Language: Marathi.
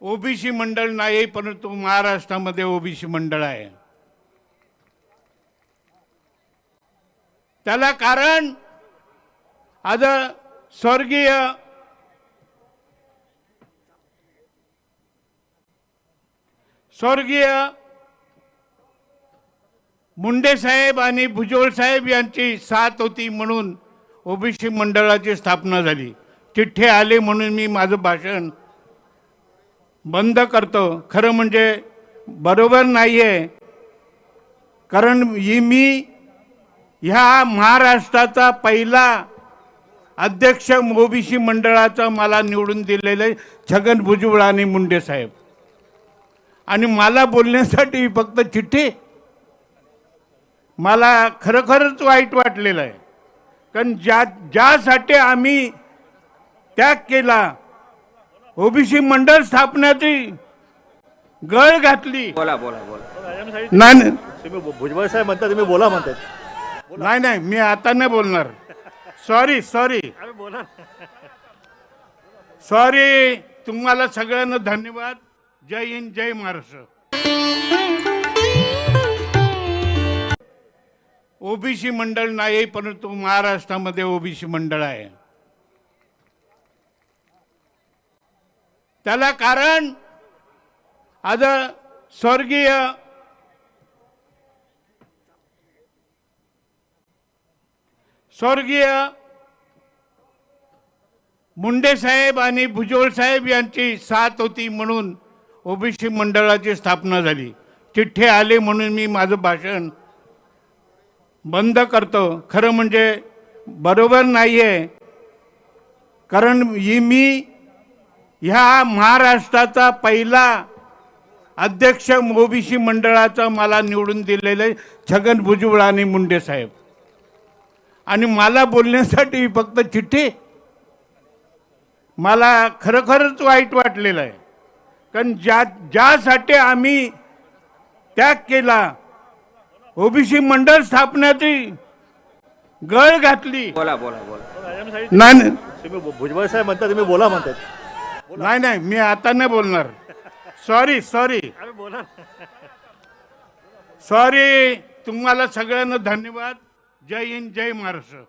ओबीसी मंडळ नाही परंतु महाराष्ट्रामध्ये ओबीसी मंडळ आहे. त्याला कारण आज स्वर्गीय स्वर्गीय मुंडे साहेब आणि भुजबळ साहेब यांची साथ होती म्हणून ओबीसी मंडळाची स्थापना झाली. चिठ्ठे आले म्हणून मी माझं भाषण बंद करतो. खरं म्हणजे बरोबर नाही आहे कारण ही मी ह्या महाराष्ट्राचा पहिला अध्यक्ष ओबीसी मंडळाचा मला निवडून दिलेले छगन भुजबळ आणि मुंडे साहेब. आणि मला बोलण्यासाठी फक्त चिठ्ठी. मला खरोखरच वाईट वाटलेलं आहे. कारण ज्या ज्यासाठी आम्ही त्याग केला ओबीसी मंडळ स्थापण्याची गळ घातली. बोला बोला बोला. नाही तुम्ही भु- भुजबळ साहेब म्हणता तुम्ही बोला म्हणतात नाही नाही मी आता नाही बोलणार. सॉरी सॉरी बोला सॉरी तुम्हाला सगळ्यांना धन्यवाद. जय हिंद जय महाराष्ट्र. ओबीसी मंडळ नाही परंतु महाराष्ट्रामध्ये ओबीसी मंडळ आहे. त्याला कारण आज स्वर्गीय स्वर्गीय मुंडे साहेब आणि भुजबळ साहेब यांची साथ होती म्हणून ओबीसी मंडळाची स्थापना झाली. चिठ्ठे आले म्हणून मी माझं भाषण बंद करतो. खरं म्हणजे बरोबर नाही आहे कारण ही मी ह्या महाराष्ट्राचा पहिला अध्यक्ष ओबीसी मंडळाचा मला निवडून दिलेले छगन भुजबळ आणि मुंडे साहेब. आणि मला बोलण्यासाठी फक्त चिठ्ठी. मला खरोखरच वाईट वाटलेलं आहे. कारण ज्या ज्यासाठी आम्ही त्याग केला ओबीसी मंडळ स्थापण्याची गळ घातली. बोला बोला बोला. भुजबळ साहेब म्हणता तुम्ही बोला म्हणतात. नाही नाही मी आता नाही बोलणार. सॉरी सॉरी बोला. सॉरी तुम्हाला सगळ्यांना धन्यवाद. जय हिंद जय महाराष्ट्र.